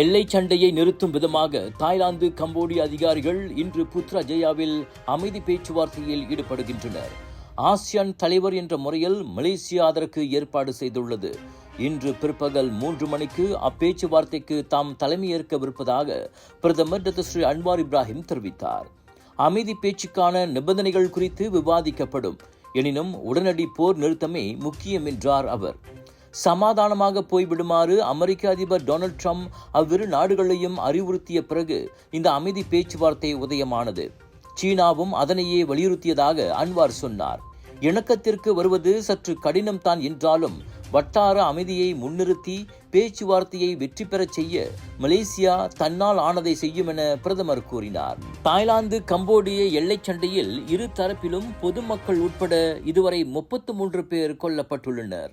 எல்லை சண்டையை நிறுத்தும் விதமாக தாய்லாந்து கம்போடிய அதிகாரிகள் இன்று புத்ரா ஜெயாவில் அமைதி பேச்சுவார்த்தையில் ஈடுபடுகின்றனர். ஆசியான் தலைவர் என்ற முறையில் மலேசியா அதற்கு ஏற்பாடு செய்துள்ளது. இன்று பிற்பகல் மூன்று மணிக்கு அப்பேச்சுவார்த்தைக்கு தாம் தலைமையேற்கவிருப்பதாக பிரதமர் டாக்டர் ஸ்ரீ அன்வார் இப்ராஹிம் தெரிவித்தார். அமைதி பேச்சுக்கான நிபந்தனைகள் குறித்து விவாதிக்கப்படும். எனினும் உடனடி போர் நிறுத்தமே முக்கியம் என்றார் அவர். சமாதானமாக போய்விடுமாறு அமெரிக்க அதிபர் டொனால்ட் ட்ரம்ப் அவ்விரு நாடுகளையும் அறிவுறுத்திய பிறகு இந்த அமைதி பேச்சுவார்த்தை உதயமானது. சீனாவும் அதனையே வலியுறுத்தியதாக அன்வார் சொன்னார். இணக்கத்திற்கு வருவது சற்று கடினம்தான் என்றாலும் வட்டார அமைதியை முன்னிறுத்தி பேச்சுவார்த்தையை வெற்றி பெறச் செய்ய மலேசியா தன்னால் ஆனதை செய்யும் என பிரதமர் கூறினார். தாய்லாந்து கம்போடிய எல்லைச் சண்டையில் இரு தரப்பிலும் பொதுமக்கள் உட்பட இதுவரை முப்பத்து மூன்று பேர் கொல்லப்பட்டுள்ளனர்.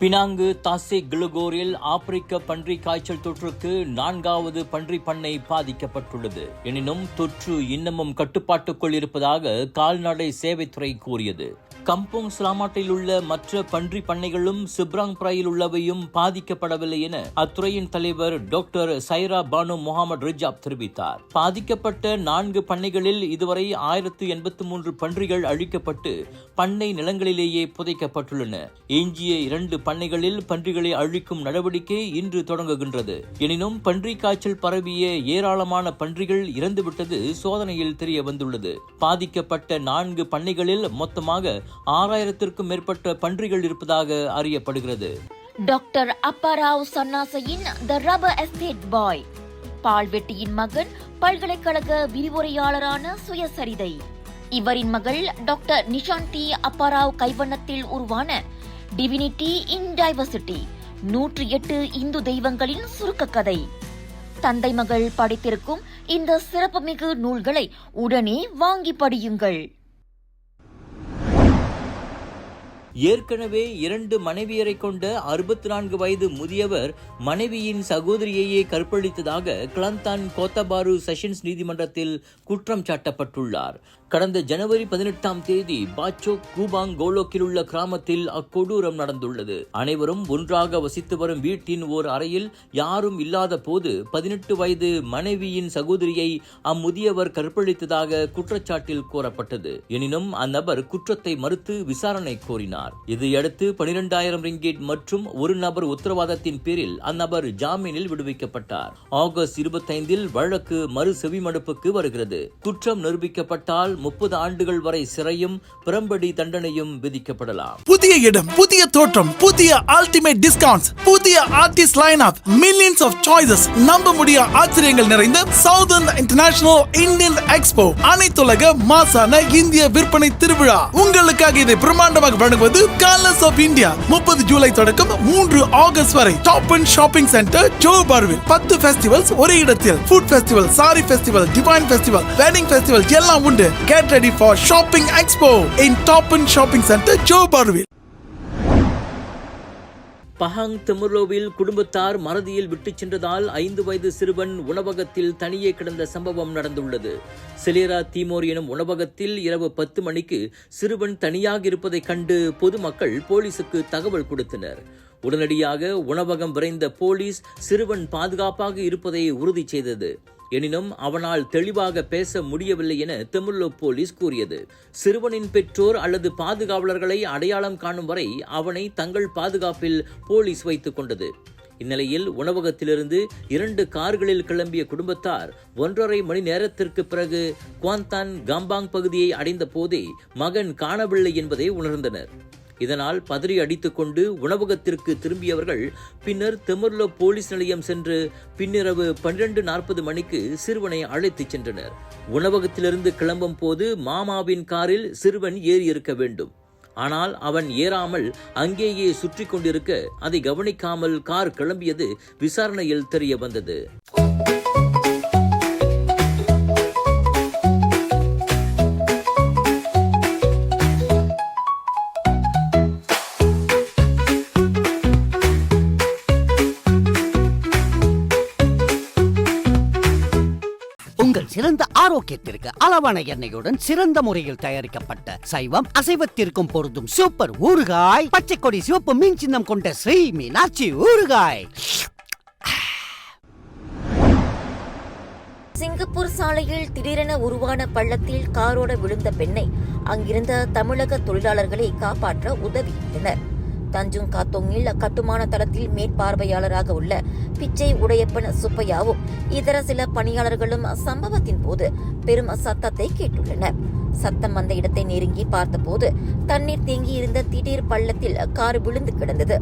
பினாங்கு தாசே கிளுகோரில் ஆப்பிரிக்க பன்றி காய்ச்சல் தொற்றுக்கு நான்காவது பன்றி பண்ணை பாதிக்கப்பட்டுள்ளது. எனினும் தொற்று இன்னமும் கட்டுப்பாட்டுக்குள் இருப்பதாக கால்நடை சேவைத்துறை கூறியது. கம்போங் ஸ்லாமாட்டில் உள்ள மற்ற பன்றி பண்ணைகளும் சிப்ராங் பிராயில் உள்ளவையும் பாதிக்கப்படவில்லை என அத்துறையின் தலைவர் டாக்டர் சைரா பானு முகமது ரிஜாப் தெரிவித்தார். பாதிக்கப்பட்ட நான்கு பண்ணைகளில் இதுவரை ஆயிரத்து எண்பத்து மூன்று பன்றிகள் அழிக்கப்பட்டு பண்ணை நிலங்களிலேயே புதைக்கப்பட்டுள்ளன. எஞ்சிய இரண்டு பண்ணைகளில் பன்றிகளை அழிக்கும் நடவடிக்கை இன்று தொடங்குகின்றது. எனினும் பன்றி காய்ச்சல் பரவிய ஏராளமான பன்றிகள் இறந்துவிட்டது சோதனையில் தெரிய வந்துள்ளது பாதிக்கப்பட்ட நான்கு பண்ணைகளில் மொத்தமாக ஆறாயிரத்திற்கும் மேற்பட்ட பன்றிகள் இருப்பதாக அறியப்படுகிறது. டாக்டர் அப்பாராவ் சன்னாசையின் த ரப்பர் எஸ்டேட் பாய். பால்வெட்டியின் மகன் பல்கலைக்கழக விரிவுரையாளரான சுயசரிதை. இவரின் மகள் டாக்டர் நிஷாந்தி அப்பாராவ் கைவண்ணத்தில் உருவான டிவினிட்டி இன் டைவர்சிட்டி நூற்றி எட்டு இந்து தெய்வங்களின் சுருக்க கதை தந்தை மகள் படித்திருக்கும் இந்த சிறப்புமிகு நூல்களை உடனே வாங்கி படியுங்கள். ஏற்கனவே இரண்டு மனைவியரை கொண்ட அறுபத்தி நான்கு வயது முதியவர் மனைவியின் சகோதரியையே கற்பழித்ததாக கிளந்தான் கோத்தபாரு செஷன்ஸ் நீதிமன்றத்தில் குற்றம் சாட்டப்பட்டுள்ளார். கடந்த ஜனவரி பதினெட்டாம் தேதி பாச்சோ கூபாங் கோலோக்கில் உள்ள கிராமத்தில் அக்கொடூரம் நடந்துள்ளது. அனைவரும் ஒன்றாக வசித்து வரும் வீட்டின் ஓர் அறையில் யாரும் இல்லாத போது பதினெட்டு வயது மனைவியின் சகோதரியை அம்முதியவர் கற்பழித்ததாக குற்றச்சாட்டில் கூறப்பட்டது. எனினும் அந்நபர் குற்றத்தை மறுத்து விசாரணை கோரினார். இதையடுத்து பனிரெண்டாயிரம் ரிங்கேட் மற்றும் ஒரு நபர் உத்தரவாதத்தின் பேரில் அந்நபர் ஜாமீனில் விடுவிக்கப்பட்டார். ஆகஸ்ட் இருபத்தைந்தில் வழக்கு மறு செவிமடுப்புக்கு வருகிறது. குற்றம் நிரூபிக்கப்பட்டால் முப்பது ஆண்டுகள் வரை சிறையும் பிறம்படி தண்டனையும் விதிக்கப்படலாம். புதிய இடம் புதிய தோற்றம் புதிய அல்டிமேட் டிஸ்கவுண்ட்ஸ் புதிய artist line up millions of choices நம்ப முடிய ஆச்சரியங்கள் நிறைந்த சவுதர்ன் இன்டர்நேஷனல் இந்தியன் எக்ஸ்போ அனைத்துலக மாசான இந்திய விற்பனை திருவிழா. உங்களுக்காக இதை பிரம்மாண்டமாக வழங்குவது கலர்ஸ் ஆஃப் இந்தியா முப்பது ஜூலை தொடக்கம் மூன்று ஆகஸ்ட் வரை. டாப் அண்ட் ஷாப்பிங் சென்டர் ஜோ பார்வில் பத்து ஃபெஸ்டிவல்ஸ் ஒரே இடத்தில். Food festival sari festival divine festival wedding festival எல்லாம் உண்டு. Get ready for shopping expo in top and shopping center Joe பார்வில் பஹாங் திமுரோவில் குடும்பத்தார் மறதியில் விட்டுச் சென்றதால் ஐந்து வயது சிறுவன் உணவகத்தில் தனியே கிடந்த சம்பவம் நடந்துள்ளது. செலேரா தீமோர் எனும் உணவகத்தில் இரவு பத்து மணிக்கு சிறுவன் தனியாக இருப்பதைக் கண்டு பொதுமக்கள் போலீசுக்கு தகவல் கொடுத்தனர். உடனடியாக உணவகம் விரைந்த போலீஸ் சிறுவன் பாதுகாப்பாக இருப்பதை உறுதி செய்தது. எனினும் அவனால் தெளிவாக பேச முடியவில்லை என தெமுல்லோ போலீஸ் கூறியது. சிறுவனின் பெற்றோர் அல்லது பாதுகாவலர்களை அடையாளம் காணும் வரை அவனை தங்கள் பாதுகாப்பில் போலீஸ் வைத்துக் கொண்டது. இந்நிலையில் உணவகத்திலிருந்து இரண்டு கார்களில் கிளம்பிய குடும்பத்தார் ஒன்றரை மணி நேரத்திற்கு பிறகு குவாந்தான் காம்பாங் பகுதியை அடைந்த போதே மகன் காணவில்லை என்பதை உணர்ந்தனர். இதனால் பதறி அடித்துக்கொண்டு உணவகத்திற்கு திரும்பியவர்கள் பின்னர் தெமர்லோ போலீஸ் நிலையம் சென்று பின்னிரவு பன்னிரண்டு நாற்பது மணிக்கு சிறுவனை அழைத்துச் சென்றனர். உணவகத்திலிருந்து கிளம்பும் போது மாமாவின் காரில் சிறுவன் ஏறி இருக்க வேண்டும். ஆனால் அவன் ஏறாமல் அங்கேயே சுற்றி கொண்டிருக்க அதை கவனிக்காமல் கார் கிளம்பியது விசாரணையில் தெரிய வந்தது. ஆரோக்கியத்திற்கு அளவான எண்ணெயுடன் சிறந்த முறையில் தயாரிக்கப்பட்ட சைவம் அசைவத்திற்கும் பொருந்தும் சூப்பர் ஊறுகாய் பச்சை கொடி சிவப்பு மீன் சின்னம் கொண்ட ஸ்ரீ மீனாட்சி ஊறுகாய். சிங்கப்பூர் சாலையில் திடீரென உருவான பள்ளத்தில் காரோட விழுந்த பெண்ணை அங்கிருந்த தமிழக தொழிலாளர்களை காப்பாற்ற உதவியிட்டனர். தஞ்சுங் காத்தோங்கில் கட்டுமான தளத்தில் மேற்பார்வையாளராக உள்ள பிச்சை உடையப்பன் சுப்பையாவும் இதர சில பணியாளர்களும் சம்பவத்தின் போது பெரும் சத்தத்தை கேட்டுள்ளனர். சத்தம் வந்த இடத்தை நெருங்கி பார்த்தபோது தண்ணீர் தேங்கியிருந்த திடீர் பள்ளத்தில் கார் விழுந்து கிடந்தது.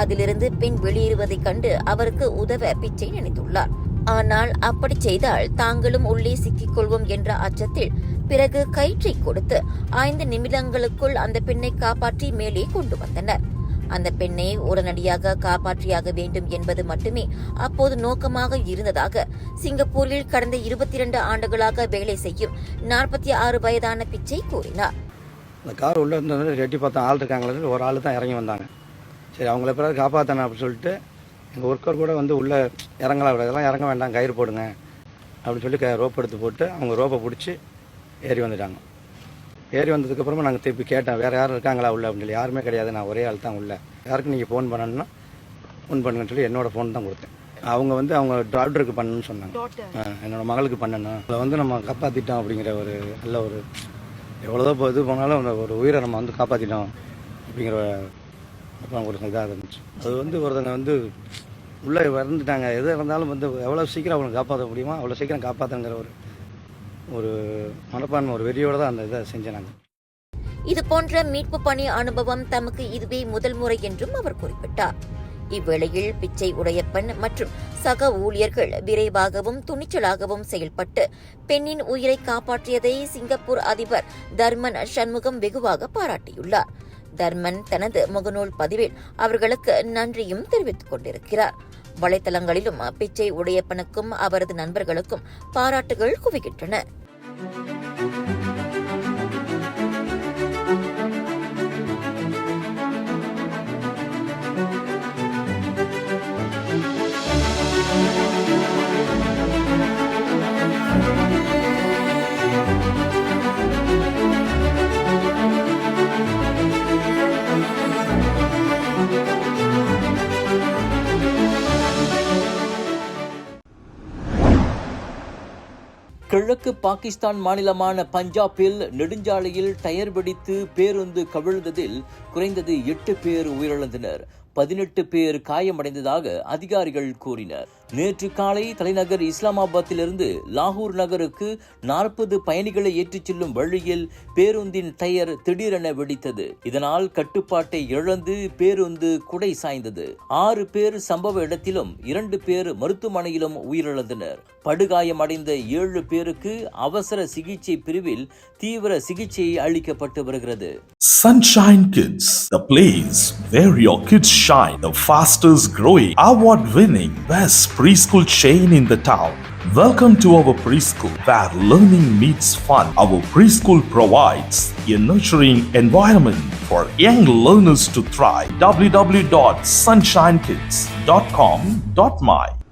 அதிலிருந்து பெண் வெளியேறுவதைக் கண்டு அவருக்கு உதவ பிச்சை நினைத்துள்ளார். ஆனால் அப்படி செய்தால் தாங்களும் உள்ளே சிக்கிக் கொள்வோம் என்ற அச்சத்தில் பிறகு கயிற்றை கொடுத்து ஐந்து நிமிடங்களுக்குள் அந்த பெண்ணை காப்பாற்றி மேலே கொண்டு வந்தனர். அந்த பெண்ணை உடனடியாக காப்பாற்றியாக வேண்டும் என்பது மட்டுமே அப்போது நோக்கமாக இருந்ததாக சிங்கப்பூரில் கடந்த இருபத்தி இரண்டு ஆண்டுகளாக வேலை செய்யும் நாற்பத்தி ஆறு வயதான பிச்சை கூறினார். அந்த கார் உள்ளே இருந்தது ரெட்டி பார்த்தா ஆள் இருக்காங்களே ஒரு ஆள் தான் இறங்கி வந்தாங்க. சரி அவங்கள பிறகு காப்பாற்றணும் அப்படின்னு சொல்லிட்டு எங்கள் ஒர்க்கர் கூட வந்து உள்ளே இறங்கலாம் இதெல்லாம் இறங்க வேண்டாம் கயிறு போடுங்க அப்படின்னு சொல்லி க- ரோப் எடுத்து போட்டு அவங்க ரோப்பை பிடிச்சி ஏறி வந்துட்டாங்க. ஏறி வந்ததுக்கப்புறமா நாங்கள் திருப்பி கேட்டோம் வேறு யாரும் இருக்காங்களா உள்ள? அப்படின்னு சொல்லி. யாருமே கிடையாது நான் ஒரே ஆள் தான் உள்ள. யாருக்கு நீங்கள் ஃபோன் பண்ணணும்னா ஃபோன் பண்ணுங்கன்னு சொல்லி என்னோட ஃபோன் தான் கொடுத்தேன். அவங்க வந்து அவங்க டாக்டருக்கு பண்ணணும்னு சொன்னாங்க. என்னோட மகளுக்கு பண்ணணும். அதை வந்து நம்ம காப்பாற்றிட்டோம் அப்படிங்கிற ஒரு நல்ல ஒரு எவ்வளோதான் இப்போ இது போனாலும் அந்த ஒரு உயிரை நம்ம வந்து காப்பாற்றிட்டோம் அப்படிங்கிற அப்புறம் ஒரு இதாக இருந்துச்சு. அது வந்து ஒருத்தங்க வந்து உள்ளே இறந்துட்டாங்க. எது இருந்தாலும் வந்து எவ்வளோ சீக்கிரம் அவங்களை காப்பாற்ற முடியுமோ அவ்வளோ சீக்கிரம் காப்பாற்றுங்கிற ஒரு ஒரு மனப்பான்மை ஒரு வெறியோடு தான் அந்த இதை செஞ்சேன் நாங்கள் இது போன்ற மீட்பு பணி அனுபவம் தமக்கு இதுவே முதல் முறை என்றும் அவர் குறிப்பிட்டார். இவ்வேளையில் பிச்சை உடையப்பன் மற்றும் சக ஊழியர்கள் விரைவாகவும் துணிச்சலாகவும் செயல்பட்டு பெண்ணின் உயிரை காப்பாற்றியதை சிங்கப்பூர் அதிபர் தர்மன் சண்முகம் வெகுவாக பாராட்டியுள்ளார். தர்மன் தனது முகநூல் பதிவில் அவர்களுக்கு நன்றியும் தெரிவித்துக் கொண்டிருக்கிறார். வலைத்தளங்களிலும் பிச்சை உடையப்பனுக்கும் அவரது நண்பர்களுக்கும் பாராட்டுகள் குவிகின்றன. கிழக்கு பாகிஸ்தான் மாநிலமான பஞ்சாபில் நெடுஞ்சாலையில் டயர் வெடித்து பேருந்து கவிழ்ந்ததில் குறைந்தது எட்டு பேர் உயிரிழந்தனர். பதினெட்டு பேர் காயமடைந்ததாக அதிகாரிகள் கூறினர். நேற்று காலை தலைநகர் இஸ்லாமாபாத்திலிருந்து லாகூர் நகருக்கு நாற்பது பயணிகளை ஏற்றிச் செல்லும் வழியில் பேருந்தின் டயர் திடீரென வெடித்தது. இதனால் கட்டுப்பாட்டை இழந்து பேருந்து குடை சாய்ந்தது. ஆறு பேர் சம்பவ இடத்திலும் இரண்டு பேர் மருத்துவமனையிலும் உயிரிழந்தனர். படுகாயமடைந்த ஏழு பேருக்கு அவசர சிகிச்சை பிரிவில் தீவிர சிகிச்சை அளிக்கப்பட்டு வருகிறது. Sunshine Kids, the place where your kids shine, the fastest growing, award winning, best preschool chain in the town. Welcome to our preschool where learning meets fun. Our preschool provides a nurturing environment for young learners to thrive. www.sunshinekids.com.my